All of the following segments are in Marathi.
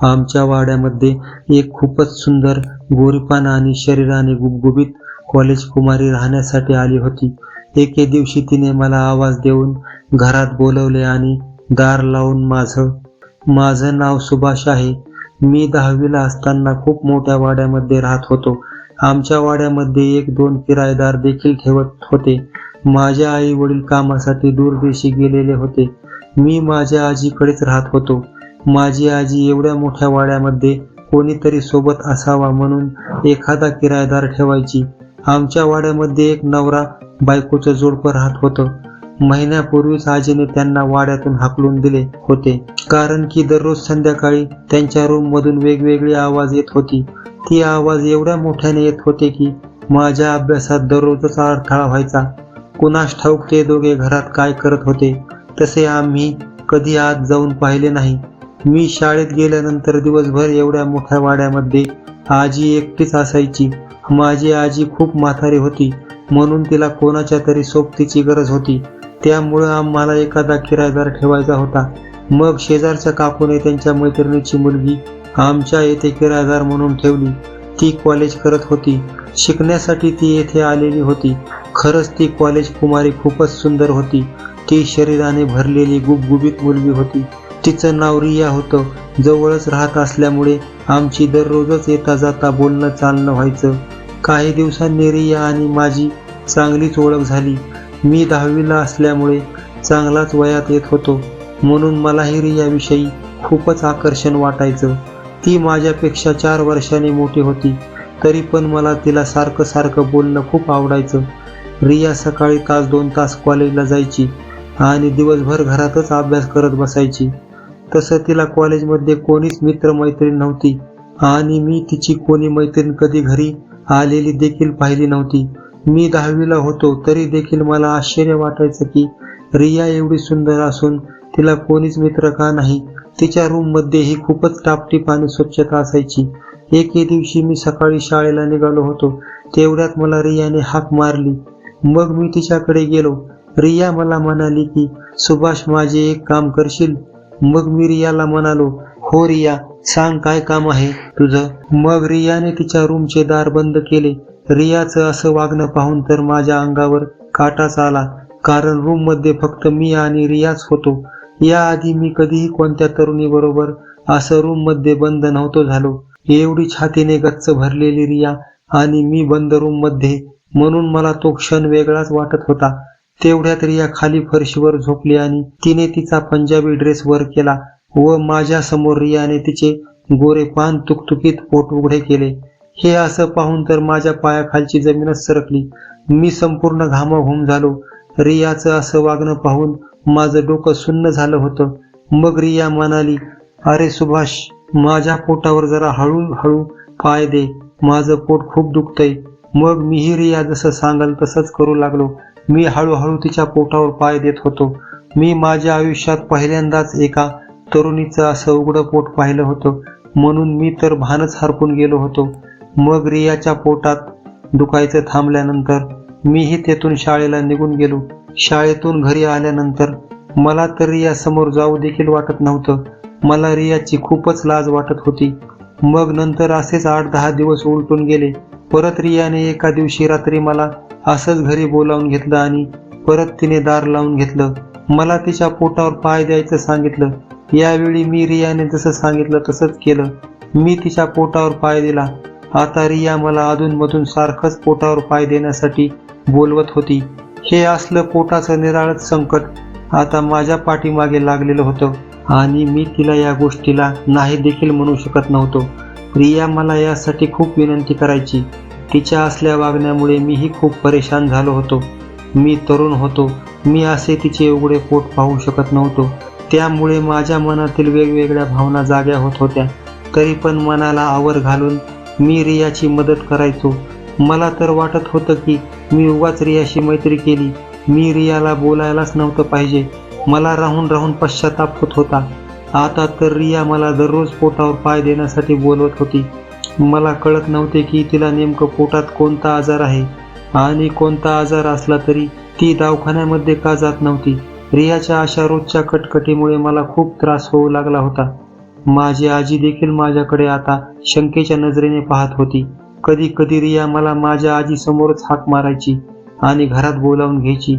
आमच्या वाड्यामध्ये एक खूपच सुंदर गोरीपान आणि शरीराने गुबगुबीत कॉलेज कुमारी राहण्यासाठी आली होती. एके दिवशी तिने मला आवाज देऊन घरात बोलवले आणि दार लावून माझं माझं नाव सुभाष आहे. मी दहावीला असताना खूप मोठ्या वाड्यामध्ये राहत होतो. आमच्या वाड्यामध्ये एक दोन किरायेदार देखील ठेवत होते. माझे आई वडील कामासाठी दूरदेशी गेलेले होते. मी माझ्या आजीकडेच राहत होतो. माझी आजी एवढ्या मोठ्या वाड्यामध्ये कोणीतरी सोबत असावा म्हणून एखादा किरायदार ठेवायची. आमच्या वाड्यामध्ये एक नवरा बायकोचं जोडपं राहत होतं. महिन्यापूर्वीच आजीने त्यांना वाड्यातून हाकलून दिले होते. कारण की दररोज संध्याकाळी त्यांच्या रूम मधून वेगवेगळी आवाज येत होती. ती आवाज एवढ्या मोठ्याने येत होते की माझ्या अभ्यासात दररोजच अडथळा व्हायचा. कुणास ठाऊक ते दोघे घरात काय करत होते. तसे आम्ही कधी आत जाऊन पाहिले नाही. मी शाळेत गेल्यानंतर दिवसभर एवढ्या मोठ्या वाड्यामध्ये आजी एकटीच असायची. माझी आजी खूप म्हातारी होती. म्हणून तिला कोणाच्या तरी सोबतीची गरज होती. त्यामुळं आम्हाला एखादा किरायदार ठेवायचा होता. मग शेजारच्या काकूने त्यांच्या मैत्रिणीची मुलगी आमच्या येथे किरायदार म्हणून ठेवली. ती कॉलेज करत होती. शिकण्यासाठी ती येथे आलेली होती. खरंच ती कॉलेज कुमारी खूपच सुंदर होती. ती शरीराने भरलेली गुबगुबीत मुलगी होती. तिचं नाव रिया होतं. जवळच राहत असल्यामुळे आमची दररोजच येता जाता बोलणं चालणं व्हायचं. काही दिवसांनी रिया आणि माझी चांगलीच ओळख झाली. मी दहावीला असल्यामुळे चांगलाच वयात येत होतो. म्हणून मलाही रियाविषयी खूपच आकर्षण वाटायचं. ती माझ्यापेक्षा चार वर्षाने मोठी होती. तरी पण मला तिला सारखं सारखं बोलणं खूप आवडायचं. रिया सकाळी तास दोन तास कॉलेजला जायची आणि दिवसभर घरातच अभ्यास करत बसायची. तसं तिला कॉलेजमध्ये कोणीच मित्रमैत्रीण नव्हती आणि मी तिची कोणी मैत्रीण कधी घरी आलेली देखील पाहिली नव्हती. मी दहावीला होतो तरी देखील मला आश्चर्य वाटायचं की रिया एवढी सुंदर असून तिला कोणीच मित्र का नाही. तिच्या रूममध्ये ही खूपच टापटीप आणि स्वच्छता असायची. एके दिवशी मी सकाळी शाळेला निघालो होतो. तेवढ्यात मला रियाने हाक मारली. मग मी तिच्याकडे गेलो. रिया मला म्हणाली की सुभाष माझे एक काम करशील? मग मी रियाला म्हणालो हो रिया सांग काय काम आहे तुझं? मग रियाने तिच्या रूमचे दार बंद केले. रियाचं असं वागणं पाहून तर माझ्या अंगावर काटाच आला कारण रूममध्ये फक्त मी आणि रियाच होतो. याआधी मी कधीही कोणत्या तरुणी बरोबर असं रूममध्ये बंद नव्हतो झालो. एवढी छातीने गच्च भरलेली रिया आणि मी बंद रूममध्ये म्हणून मला तो क्षण वेगळाच वाटत होता. तेवढ्यात रिया खाली फरशीवर झोपली आणि तिने तिचा पंजाबी ड्रेस वर केला व माझ्यासमोर रियाने तिचे गोरे पान तुकतुकीत पोट उघडे केले. हे असं पाहून तर माझ्या पायाखालची जमीनच सरकली. मी संपूर्ण घामाघूम झालो. रियाचं असं वागणं पाहून माझं डोकं सुन्न झालं होतं. मग रिया म्हणाली अरे सुभाष माझ्या पोटावर जरा हळूहळू पाय दे. माझं पोट खूप दुखतंय. मग मीही रिया जसं सांगाल तसंच करू लागलो. मी हळूहळू तिच्या पोटावर पाय देत होतो. मी माझ्या आयुष्यात पहिल्यांदाच एका तरुणीचं असं उघडं पोट पाहिलं होतं. म्हणून मी तर भानच हरपून गेलो होतो. मग रियाच्या पोटात दुखायचं थांबल्यानंतर मीही तेथून शाळेला निघून गेलो. शाळेतून घरी आल्यानंतर मला तर रिया समोर जाऊ देखील वाटत नव्हतं. मला रियाची खूपच लाज वाटत होती. मग नंतर असेच आठ दहा दिवस उलटून गेले. परत रियाने एका दिवशी रात्री मला असंच घरी बोलावून घेतलं आणि परत तिने दार लावून घेतलं. मला तिच्या पोटावर पाय द्यायचं सांगितलं. यावेळी मी रियाने जसं सांगितलं तसंच केलं. मी तिच्या पोटावर पाय दिला. आता रिया मला अधूनमधून सारखंच पोटावर पाय देण्यासाठी बोलवत होती. हे असलं पोटाचं निराळच संकट आता माझ्या पाठीमागे लागलेलं होतं आणि मी तिला या गोष्टीला नाही देखील म्हणू शकत नव्हतो. रिया मला यासाठी खूप विनंती करायची. तिच्या असल्या वागण्यामुळे मीही खूप परेशान झालो होतो. मी तरुण होतो. मी असे तिचे उघडे पोट पाहू शकत नव्हतो. त्यामुळे माझ्या मनातील वेगवेगळ्या भावना जाग्या होत होत्या. तरी पण मनाला आवर घालून मी रियाची मदत करायचो. मला तर वाटत होतं की मी उगाच रियाशी मैत्री केली. मी रियाला बोलायलाच नव्हतं पाहिजे. मला राहून राहून पश्चाताप होत होता. आता तर रिया मला दररोज पोटावर पाय देण्यासाठी बोलवत होती. मला कळत नव्हते की तिला नेमकं पोटात कोणता आजार आहे. आणि कोणता आजार असला तरी ती दवाखान्यामध्ये का जात नव्हती? रियाच्या अशा रोजच्या कटकटीमुळे मला खूप त्रास होऊ लागला होता. माझी आजी देखील माझ्याकडे आता शंकेच्या नजरेने पाहत होती. कधी कधी रिया मला माझ्या आजी समोरच हाक मारायची आणि घरात बोलावून घ्यायची.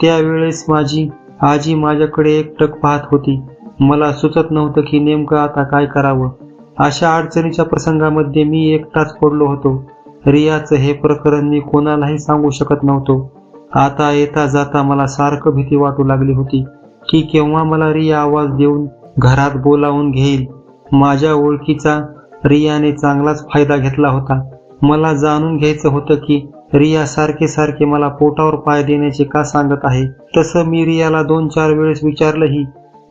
त्यावेळेस माझी आजी माझ्याकडे एकटक पाहत होती. मला सुचत नव्हतं की नेमकं आता काय करावं. अशा अडचणीच्या प्रसंगामध्ये मी एकटाच पडलो होतो. रियाचं हे प्रकरण मी कोणालाही सांगू शकत नव्हतो. आता येता जाता मला सारखं भीती वाटू लागली होती की केव्हा मला रिया आवाज देऊन घरात बोलावून घेईल. माझ्या ओळखीचा रियाने चांगलाच फायदा घेतला होता. मला जाणून घ्यायचं होतं की रिया सारखे सारखे मला पोटावर पाय देण्याचे का सांगत आहे? तसं मी रियाला दोन चार वेळेस विचारलंही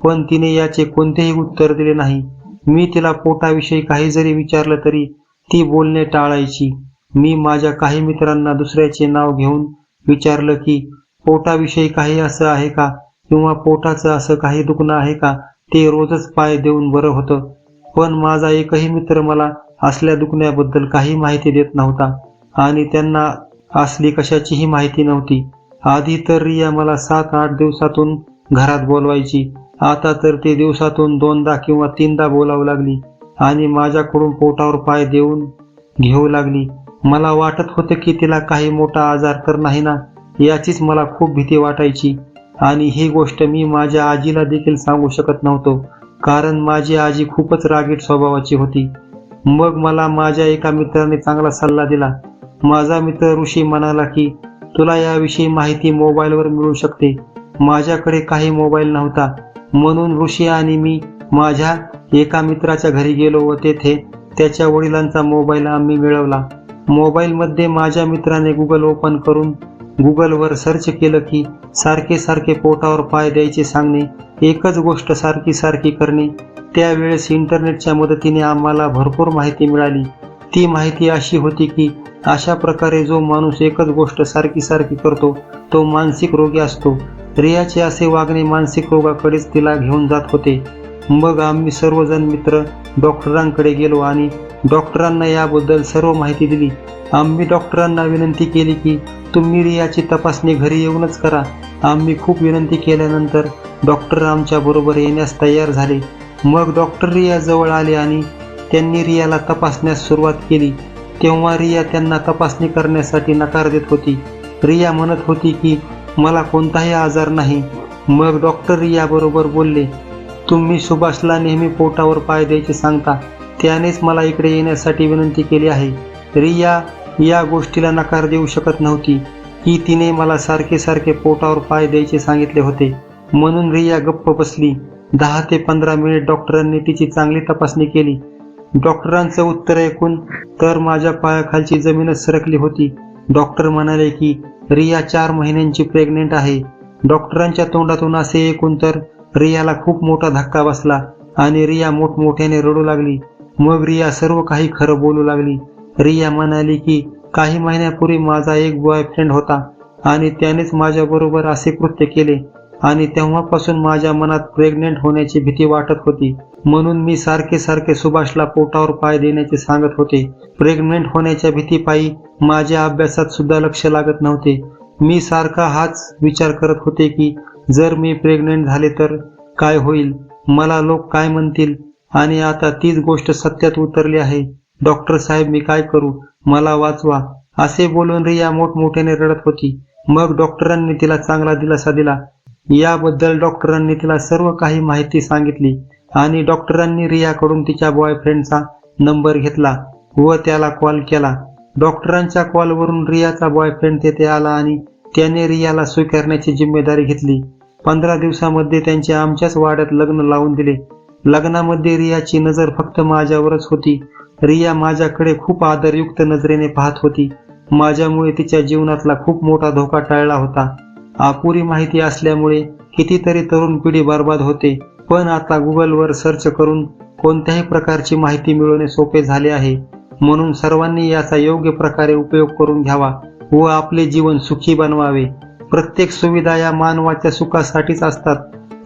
पण तिने याचे कोणतेही उत्तर दिले नाही. मी तिला पोटाविषयी काही जरी विचारलं तरी ती बोलणे टाळायची. मी माझ्या काही मित्रांना दुसऱ्याचे नाव घेऊन विचारलं की पोटाविषयी काही असं आहे का? किंवा पोटाचं असं काही दुखणं आहे का? ते रोजच पाय देऊन बरं होतं. पण माझा एकही मित्र मला असल्या दुखण्याबद्दल काही माहिती देत नव्हता आणि त्यांना असली कशाचीही माहिती नव्हती. आधी तर रिया मला सात आठ दिवसातून घरात बोलवायची. आता तर ते दिवसातून दोनदा किंवा तीनदा बोलावं लागली आणि माझ्याकडून पोटावर पाय देऊन घेऊ लागली. मला वाटत होतं की तिला काही मोठा आजार तर नाही ना याचीच मला खूप भीती वाटायची. आणि ही गोष्ट मी माझ्या आजीला देखील सांगू शकत नव्हतो कारण माझी आजी खूपच रागीट स्वभावाची होती. मग मला माझ्या एका मित्राने चांगला सल्ला दिला. माझा मित्र ऋषी म्हणाला की तुला याविषयी माहिती मोबाईलवर मिळू शकते. माझ्याकडे काही मोबाईल नव्हता. म्हणून ऋषी आणि मी माझ्या एका मित्राच्या घरी गेलो व तेथे त्याच्या वडिलांचा मोबाईल आम्ही मिळवला. मोबाईलमध्ये माझ्या मित्राने गुगल ओपन करून गुगलवर सर्च केलं की सारखे सारखे पोटावर पाय द्यायचे सांगणे एकच गोष्ट सारखी सारखी करणे. त्यावेळेस इंटरनेटच्या मदतीने आम्हाला भरपूर माहिती मिळाली. ती माहिती अशी होती की अशा प्रकारे जो माणूस एकच गोष्ट सारखी सारखी करतो तो मानसिक रोगी असतो. रियाचे असे वागणे मानसिक रोगाकडेच तिला घेऊन जात होते. मग आम्ही सर्वजण मित्र डॉक्टरांकडे गेलो आणि डॉक्टरांना याबद्दल सर्व माहिती दिली. आम्ही डॉक्टरांना विनंती केली की तुम्ही रियाची तपासणी घरी येऊनच करा. आम्ही खूप विनंती केल्यानंतर डॉक्टर आमच्या बरोबर येण्यास तयार झाले. मग डॉक्टर रिया जवळ आले आणि त्यांनी रियाला तपासण्यास सुरुवात केली. तेव्हा रिया त्यांना तपासणी करण्यासाठी नकार देत होती. रिया म्हणत होती की मला कोणताही आजार नाही. मग डॉक्टर याबरोबर बोलले तुम्ही सुभाषला नेहमी पोटावर पाय द्यायचे सांगता. त्यानेच मला इकडे येण्यासाठी विनंती केली आहे. रिया या गोष्टीला नकार देऊ शकत नव्हती. की तिने मला सारखे सारखे पोटावर पाय द्यायचे सांगितले होते. म्हणून रिया गप्प बसली. दहा ते पंधरा मिनिट डॉक्टरांनी तिची चांगली तपासणी केली. डॉक्टरांचं उत्तर ऐकून तर माझ्या पायाखालची जमीनच सरकली होती. डॉक्टर म्हणाले की रिया चार महिन्यांची प्रेग्नेंट आहे. डॉक्टरांच्या तोंडातून असे ऐकून तर रियाला खूप मोठा धक्का बसला आणि रिया मोठमोठ्याने रडू लागली. मग रिया सर्व काही खरं बोलू लागली. रिया म्हणाली की काही महिन्यापूर्वी माझा एक बॉयफ्रेंड होता आणि त्यानेच माझ्याबरोबर असे कृत्य केले आणि तेव्हापासून माझ्या मनात प्रेग्नेंट होण्याची भीती वाटत होती. म्हणून मी सारखे सारखे सुभाषला पोटावर पाय देण्याचे सांगत होते. प्रेग्नेंट होण्याच्या भीतीपायी माझ्या अभ्यासात सुद्धा लक्ष लागत नव्हते. मी सारखा हाच विचार करत होते की जर मी प्रेग्नेंट झाले तर काय होईल? मला लोक काय म्हणतील? आणि आता तीच गोष्ट सत्यात उतरली आहे. डॉक्टर साहेब मी काय करू? मला वाचवा. असे बोलून रिया मोठमोठ्याने रडत होती. मग डॉक्टरांनी तिला चांगला दिलासा दिला. याबद्दल डॉक्टरांनी तिला सर्व काही माहिती सांगितली. आणि डॉक्टरांनी रियाकडून तिच्या बॉयफ्रेंडचा नंबर घेतला व त्याला कॉल केला. डॉक्टरांच्या कॉलवरून रियाचा बॉयफ्रेंड तेथे आला आणि त्याने रियाला स्वीकारण्याची जिम्मेदारी घेतली. पंधरा दिवसामध्ये त्यांचे आमच्याच वाड्यात लग्न लावून दिले. लग्नामध्ये रियाची नजर फक्त माझ्यावरच होती. रिया माझ्याकडे खूप आदरयुक्त नजरेने पाहत होती. माझ्यामुळे तिच्या जीवनातला खूप मोठा धोका टाळला होता. अपुरी माहिती असल्यामुळे कितीतरी तरुण पिढी बर्बाद होते. पण आता गुगलवर सर्च करून कोणत्याही प्रकारची माहिती मिळवणे सोपे झाले आहे. म्हणून सर्वांनी याचा योग्य प्रकारे उपयोग करून घ्यावा व आपले जीवन सुखी बनवावे. प्रत्येक सुविधा या मानवाच्या सुखासाठीच असतात.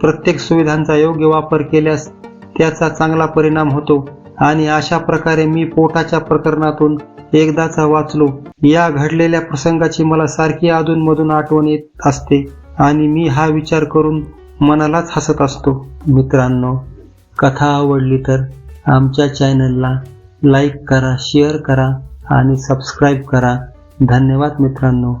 प्रत्येक सुविधांचा योग्य वापर केल्यास त्याचा चांगला परिणाम होतो. आणि अशा प्रकारे मी पोटाच्या प्रकरणातून एकदाचा वाचलो. या घडलेल्या प्रसंगाची मला सारखी अधूनमधून आठवण येत असते आणि मी हा विचार करून मनालाच हसत असतो. मित्रांनो कथा आवडली तर आमच्या चॅनलला लाईक करा शेअर करा आणि सबस्क्राईब करा. धन्यवाद मित्रांनो.